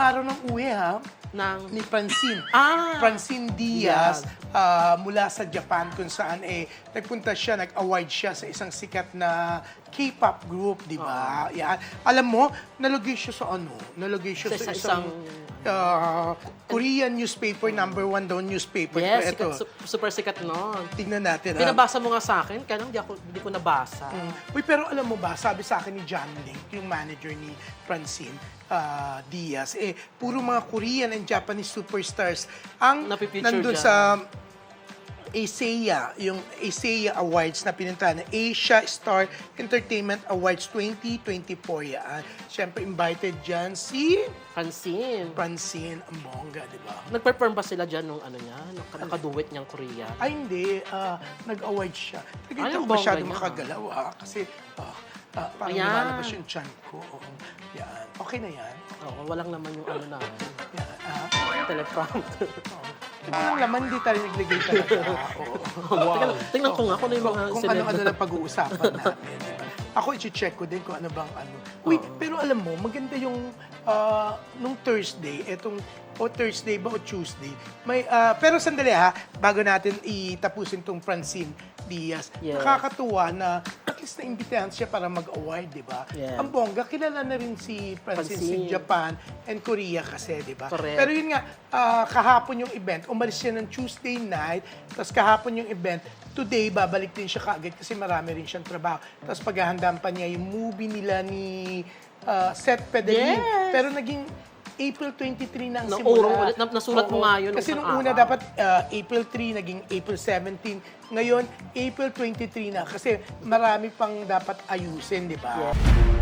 araw ng uwi, ha? Ng... Ni Francine. Ah! Francine Diaz ah, mula sa Japan kung saan eh nagpunta siya, nag-award siya sa isang sikat na K-pop group, di ba? Yan. Alam mo, nalagay siya sa ano? Nalagay siya Sa sa, isang- isang, ah, Korean newspaper, number one daw newspaper. Yes, Ito, sikat, su- super sikat noon. tingnan natin. ha? Pinabasa mo nga sa akin, kaya lang di, ako, di ko nabasa. Mm. Uy, pero alam mo ba, sabi sa akin ni John Link, yung manager ni Francine ah, Diaz, eh, puro mga Korean and Japanese superstars ang Napipicture nandun dyan. sa ASEA, yung ASEA Awards na pinuntahan, Asia Star Entertainment Awards 2024 yan. Siyempre, invited dyan si Francine. Francine Ambonga, di ba? Nag-perform ba sila dyan nung ano niya? Nung nakaduet niyang Korea? Ay, hindi. ah, nag-award siya. Ay, Hindi ang ako bongga masyado niya. makagalaw, ah, kasi ah, ah, parang Ayan. lumalabas yung chan ko. Oo. Yan. Okay na yan. Oo, walang naman yung ano na, Yan. Ah, teleprompter. Ito yung laman, hindi tayo naglagay talaga. Oo. Tingnan, tingnan ko nga kung ano yung mga kung celeb ano-ano na- na pag-uusapan natin. di? Ako, i-check ko din kung ano bang ano. Uy, pero alam mo, maganda yung ah, nung Thursday, etong o Thursday ba o Tuesday, may, ah, pero sandali ha, bago natin itapusin tong Francine Diaz, Yes. nakakatuwa na least na-imbitahan siya para mag-award, di ba? Yeah. Ang bongga, kilala na rin si Francine. sa Japan and Korea kasi, di ba? Pero yun nga, ah, kahapon yung event, umalis siya ng Tuesday night, tapos kahapon yung event, today babalik din siya kaagad kasi marami rin siyang trabaho. Tapos paghahandaan pa niya yung movie nila ni ah, Seth Pederin. Yes. Pero naging April 23 na ang simula. urong ulit. Na- nasulat mo Oo. nga yun nung Kasi isang nung una araw. dapat ah, April 3, naging April 17. Ngayon, April 23 na kasi marami pang dapat ayusin, di ba? Yeah.